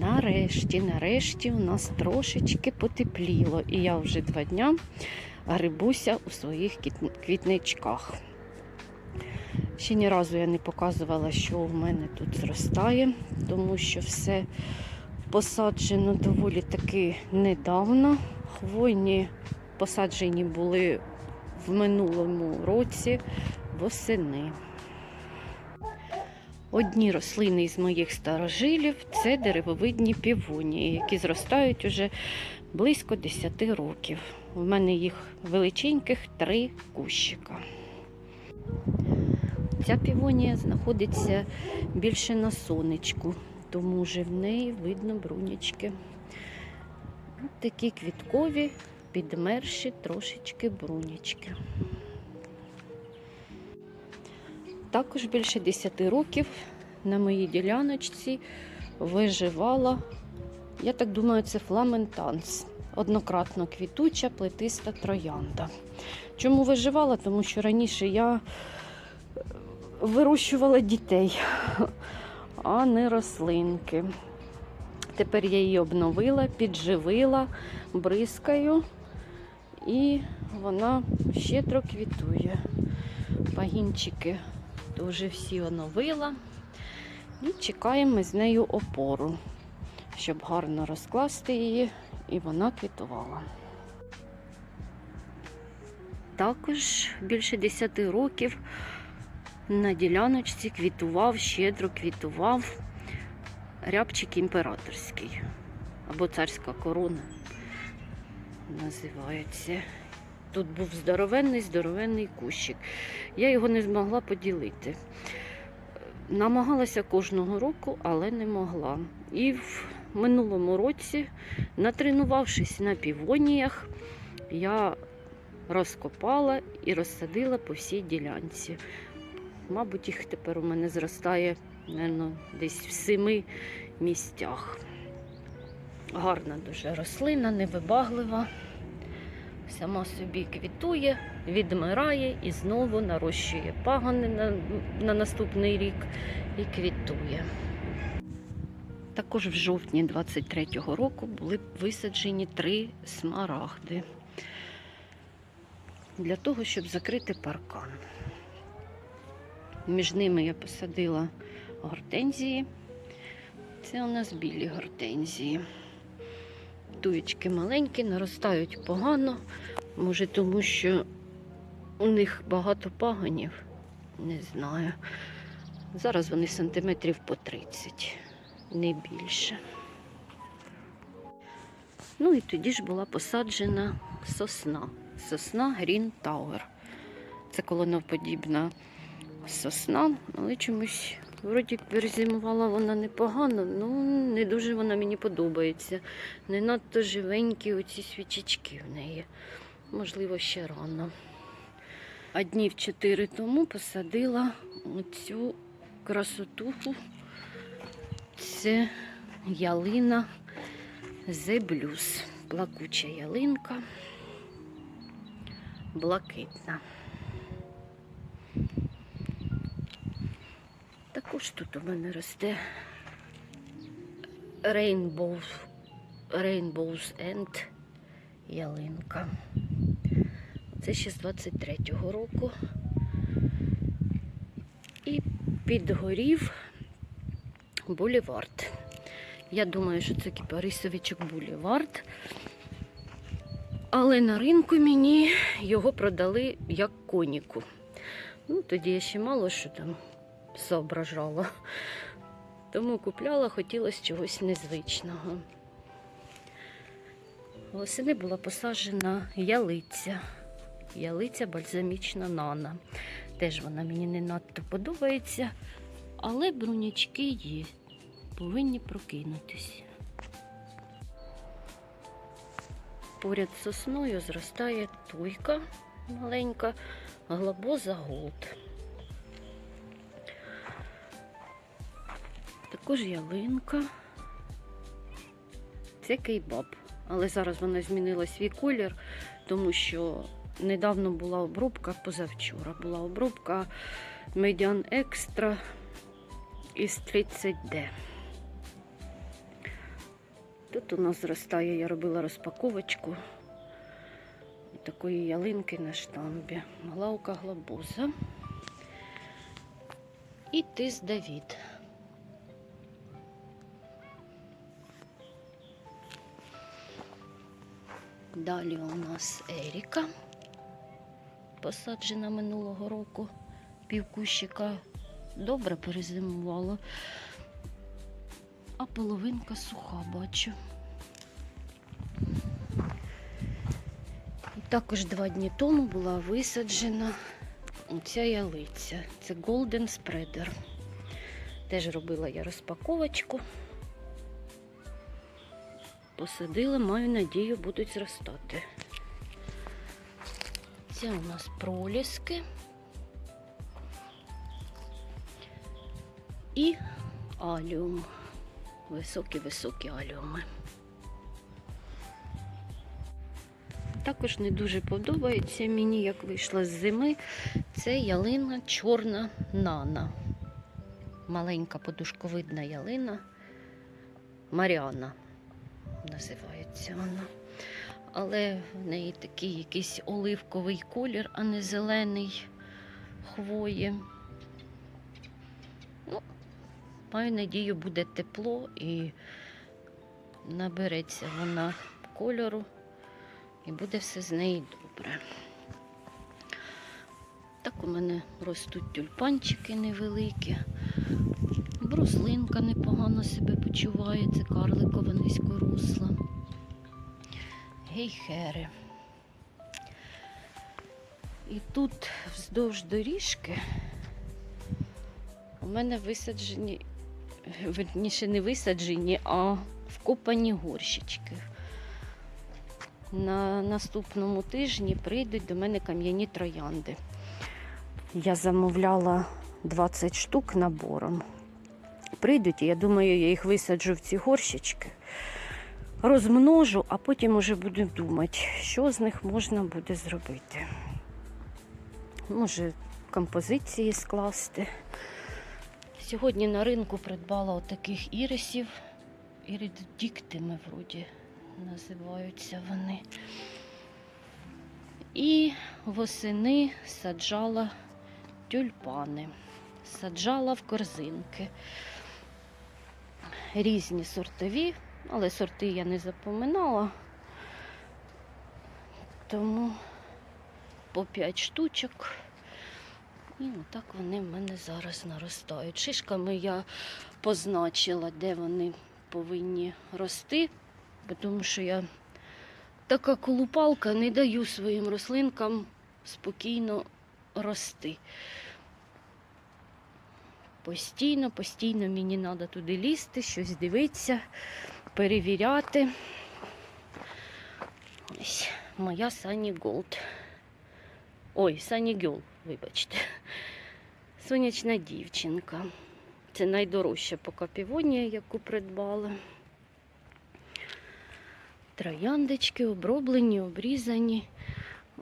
Нарешті, нарешті у нас трошечки потепліло, і я вже два дня грибуся у своїх квітничках. Ще ні разу я не показувала, що в мене тут зростає, тому що все посаджено доволі таки недавно. Хвойні посаджені були в минулому році восени. Одні рослини із моїх старожилів це деревовидні півонії, які зростають уже близько 10 років. У мене їх величеньких три кущика. Ця півонія знаходиться більше на сонечку, тому вже в неї видно брунячки. Такі квіткові, підмерші трошечки брунячки. Також більше 10 років на моїй діляночці виживала, я так думаю, це фламентанс. Однократно квітуча плетиста троянда. Чому виживала? Тому що раніше я е, вирощувала дітей, а не рослинки. Тепер я її обновила, підживила, бризкаю, і вона щедро квітує. Пагінчики теж всі оновила. І чекаємо з нею опору, щоб гарно розкласти її, і вона квітувала. Також більше 10 років на діляночці квітував, щедро квітував рябчик імператорський або царська корона називається. Тут був здоровенний, здоровенний кущик. Я його не змогла поділити. Намагалася кожного року, але не могла. І в минулому році, натренувавшись на півоніях, я розкопала і розсадила по всій ділянці. Мабуть, їх тепер у мене зростає мабуть, десь в семи місцях. Гарна дуже рослина, невибаглива. Сама собі квітує, відмирає і знову нарощує пагони на, на наступний рік і квітує. Також в жовтні 23-го року були висаджені три смарагди для того, щоб закрити паркан. Між ними я посадила гортензії. Це у нас білі гортензії. Туєчки маленькі, наростають погано. Може, тому що у них багато пагонів. Не знаю. Зараз вони сантиметрів по 30, не більше. Ну і тоді ж була посаджена сосна. Сосна Green Tower. Це колоновподібна сосна, але чомусь вроді перезимувала вона непогано, ну не дуже вона мені подобається. Не надто живенькі оці свічечки в неї. Можливо, ще рано. А днів чотири тому посадила оцю красотуху. Це ялина Blues. Плакуча ялинка. Блакитна. Також тут у мене росте Rainbow, Rainbow's End ялинка. Це ще з 23-го року. І підгорів булівард. Я думаю, що це кіпарисовичок булівард. Але на ринку мені його продали як коніку. Ну, тоді я ще мало що там соображала. Тому купляла, хотілося чогось незвичного. Восени була посаджена ялиця. Ялиця бальзамічна нана. Теж вона мені не надто подобається, але брунячки є. Повинні прокинутися. Поряд з сосною зростає туйка маленька, глобоза голд. Також ялинка. Це кейбаб. Але зараз вона змінила свій колір, тому що недавно була обробка, позавчора була обробка Median Extra із 30D. Тут у нас зростає, я робила розпаковочку такої ялинки на штамбі. Главка глобуза. І тис Давід. Далі у нас Еріка, посаджена минулого року, півкущика добре перезимувала, а половинка суха бачу. І також два дні тому була висаджена оця ялиця. Це Golden Spreader. Теж робила я розпаковочку. Посадила, маю надію, будуть зростати. Це у нас проліски. І аліум. Високі-високі аліуми. Також не дуже подобається мені, як вийшла з зими. Це ялина чорна нана. Маленька подушковидна ялина. Маріана називається вона. Але в неї такий якийсь оливковий колір, а не зелений хвої. Ну, маю надію, буде тепло і набереться вона кольору і буде все з нею добре. Так у мене ростуть тюльпанчики невеликі. Бруслинка непогано себе почуває, це карликова низькоросла. Гейхери. І тут вздовж доріжки у мене висаджені, верніше не висаджені, а вкопані горщички. На наступному тижні прийдуть до мене кам'яні троянди. Я замовляла 20 штук набором. Прийдуть, і я думаю, я їх висаджу в ці горщички, розмножу, а потім уже буду думати, що з них можна буде зробити. Може, композиції скласти. Сьогодні на ринку придбала отаких ірисів. Іриддіктими вроді називаються вони. І восени саджала тюльпани, саджала в корзинки. Різні сортові, але сорти я не запоминала, тому по 5 штучок. І отак вони в мене зараз наростають. Шишками я позначила, де вони повинні рости, тому що я така колупалка, не даю своїм рослинкам спокійно рости. Постійно, постійно мені треба туди лізти, щось дивитися, перевіряти. Ось моя Сані Голд. Ой, Сані Гюл, вибачте. Сонячна дівчинка. Це найдорожча поки півонія, яку придбала. Трояндочки оброблені, обрізані.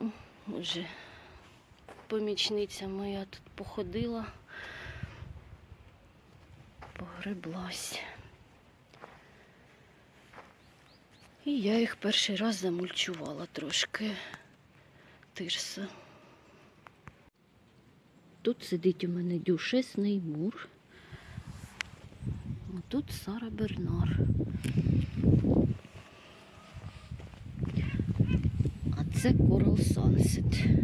О, Уже помічниця моя тут походила, погреблась. І я їх перший раз замульчувала трошки тирса. Тут сидить у мене дюшесний мур. А тут Сара Бернар. А це Coral Sunset.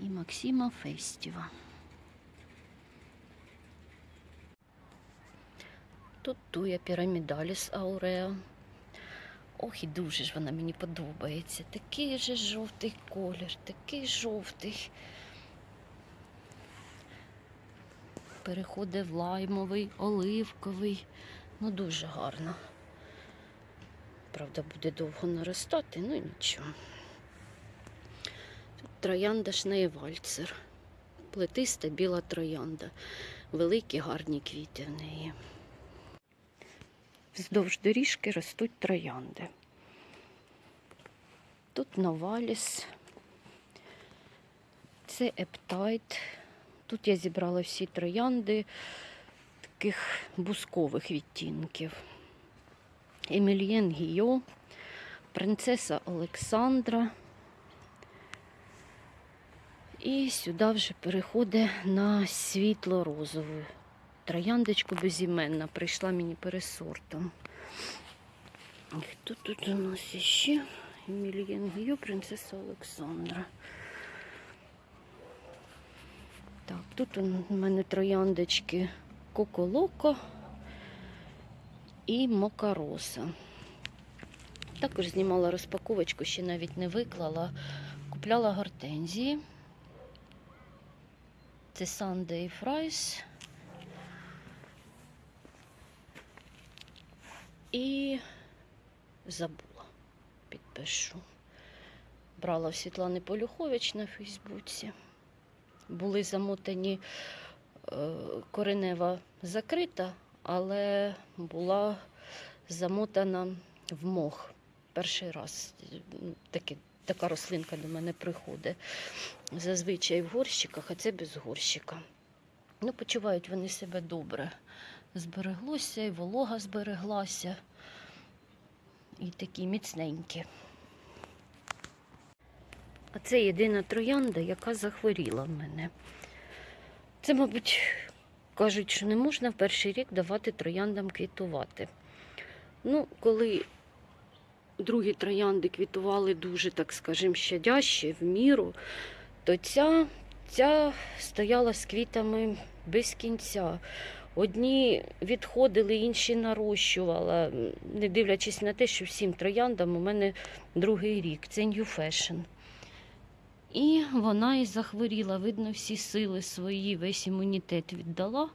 І Максима Фестіва. Тут туя пірамідаліс ауреа. Ох, і дуже ж вона мені подобається. Такий же жовтий колір, такий жовтий. Переходить в лаймовий, оливковий. Ну, дуже гарно. Правда, буде довго наростати, ну нічого. Троянда Шнеєвальцер. Плетиста біла троянда. Великі гарні квіти в неї. Вздовж доріжки ростуть троянди. Тут новаліс, це ептайт. Тут я зібрала всі троянди таких бускових відтінків. Емільєн Гійо, принцеса Олександра. І сюди вже переходить на світло-розову. Трояндочку безіменна прийшла мені пересортом. Хто тут у нас іще? Емільєн Гійо, принцеса Олександра. Так, тут у мене трояндочки Коко-Локо і Мокароса. Також знімала розпаковочку, ще навіть не виклала. Купляла гортензії. Це Sunday Fries. І забула, підпишу. Брала в Світлани Полюхович на Фейсбуці. Були замотані е, коренева закрита, але була замотана в мох. Перший раз е, таки, така рослинка до мене приходить. Зазвичай в горщиках, а це без горщика. Ну, почувають вони себе добре. Збереглося, і волога збереглася, і такі міцненькі. А це єдина троянда, яка захворіла в мене. Це, мабуть, кажуть, що не можна в перший рік давати трояндам квітувати. Ну, коли другі троянди квітували дуже, так скажімо, щадяще, в міру, то ця, ця стояла з квітами без кінця. Одні відходили, інші нарощувала, не дивлячись на те, що всім трояндам у мене другий рік. Це New Fashion. І вона і захворіла. Видно, всі сили свої, весь імунітет віддала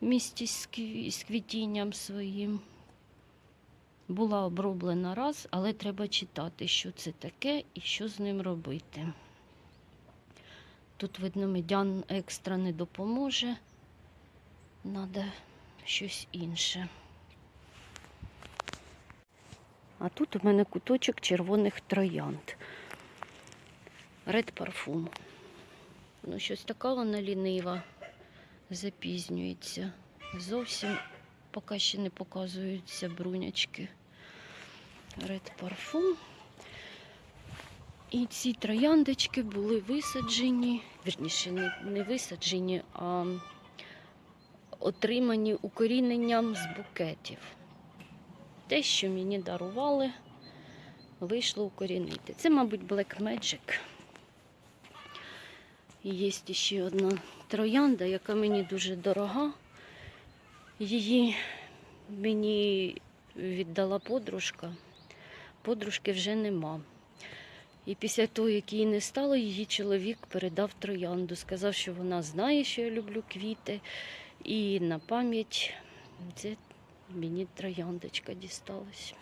місті з квітінням своїм. Була оброблена раз, але треба читати, що це таке і що з ним робити. Тут, видно, медян екстра не допоможе. Надо щось інше. А тут у мене куточок червоних троянд. Ред парфум. Ну, щось така вона лінива, запізнюється. Зовсім поки ще не показуються брунячки. Ред парфум. І ці трояндочки були висаджені, вірніше, не, не висаджені, а отримані укоріненням з букетів. Те, що мені дарували, вийшло укорінити. Це, мабуть, Black Magic. І є ще одна троянда, яка мені дуже дорога. Її мені віддала подружка. Подружки вже нема. І після того, як її не стало, її чоловік передав троянду. Сказав, що вона знає, що я люблю квіти. І на пам'ять це мені трояндочка дісталась.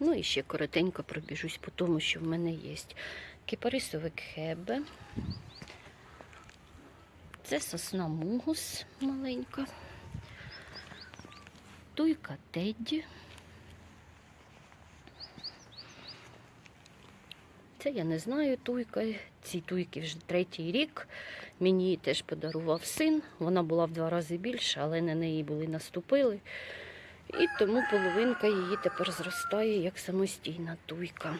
Ну і ще коротенько пробіжусь по тому, що в мене є. Кипарисове кхебе. Це сосна мугус маленька. Туйка Тедді. Це я не знаю туйка. Ці туйки вже третій рік. Мені її теж подарував син. Вона була в два рази більша, але на неї були наступили. І тому половинка її тепер зростає як самостійна туйка.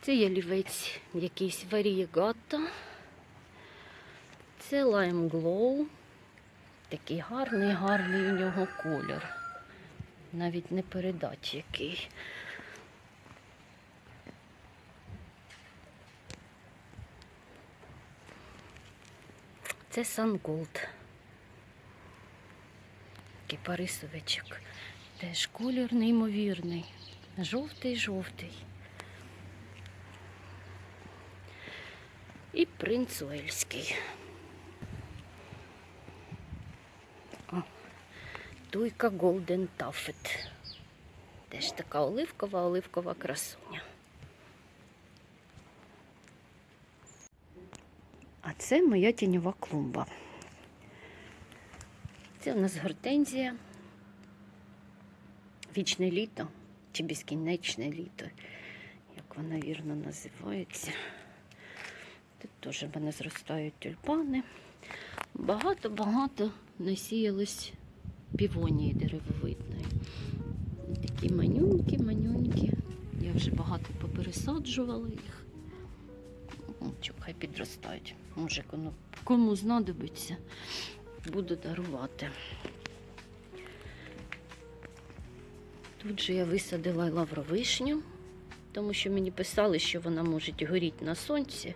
Це ялівець якийсь варієгата. Це Lime Glow. Такий гарний, гарний у нього колір. Навіть не передать який. Це Sungold. Кипарисовичок. Теж колір неймовірний. Жовтий-жовтий. І принц Уельський. Туйка Golden Taffet. Теж така оливкова, оливкова красуня. А це моя тіньова клумба. Це у нас гортензія. Вічне літо чи безкінечне літо, як вона вірно називається. Тут теж в мене зростають тюльпани. Багато-багато насіялось півонії деревовидної. Такі манюнькі, манюнькі. Я вже багато попересаджувала їх. Ну, хай підростають. Може, кому, кому знадобиться, буду дарувати. Тут же я висадила лавровишню, тому що мені писали, що вона може горіти на сонці,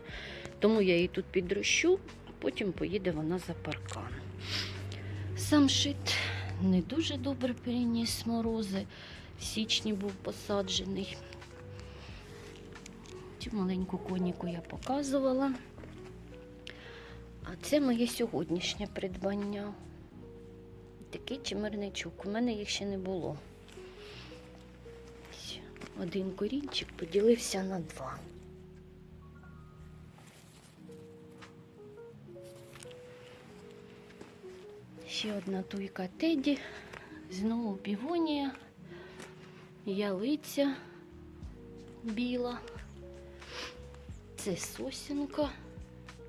тому я її тут підрощу, потім поїде вона за паркан. Сам шит не дуже добре переніс морози. В січні був посаджений. Цю маленьку коніку я показувала. А це моє сьогоднішнє придбання. Такий чимерничок. У мене їх ще не було. Один корінчик поділився на два. Ще одна туйка Теді, знову півонія, ялиця біла. Це сосінка,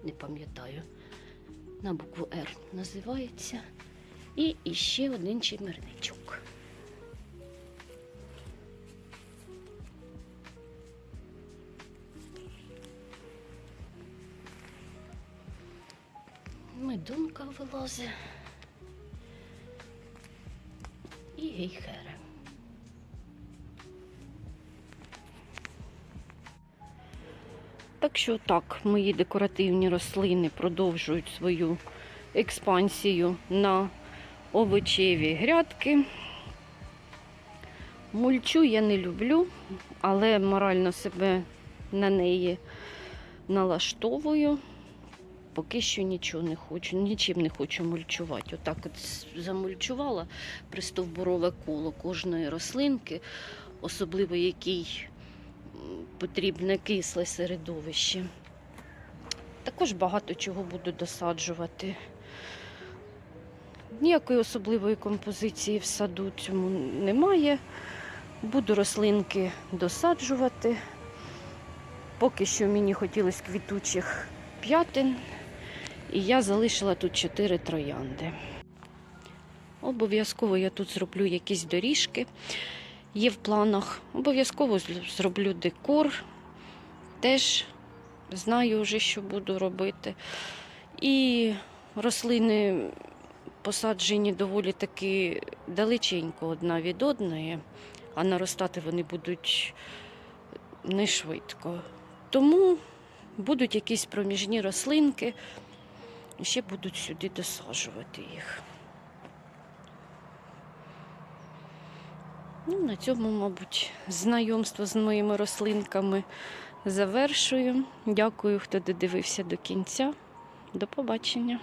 не пам'ятаю, на букву Р називається. І іще один чимерничок. Медунка вилазить. І гейхера. Так що так, мої декоративні рослини продовжують свою експансію на овочеві грядки. Мульчу я не люблю, але морально себе на неї налаштовую. Поки що нічого не хочу, нічим не хочу мульчувати. Отак от замульчувала пристовбурове коло кожної рослинки, особливо якій потрібне кисле середовище. Також багато чого буду досаджувати. Ніякої особливої композиції в саду цьому немає. Буду рослинки досаджувати. Поки що мені хотілося квітучих п'ятин, і я залишила тут чотири троянди. Обов'язково я тут зроблю якісь доріжки. Є в планах. Обов'язково зроблю декор. Теж знаю вже, що буду робити. І рослини посаджені доволі таки далеченько одна від одної, а наростати вони будуть не швидко. Тому будуть якісь проміжні рослинки, ще будуть сюди досаджувати їх. Ну, на цьому, мабуть, знайомство з моїми рослинками завершую. Дякую, хто додивився до кінця. До побачення.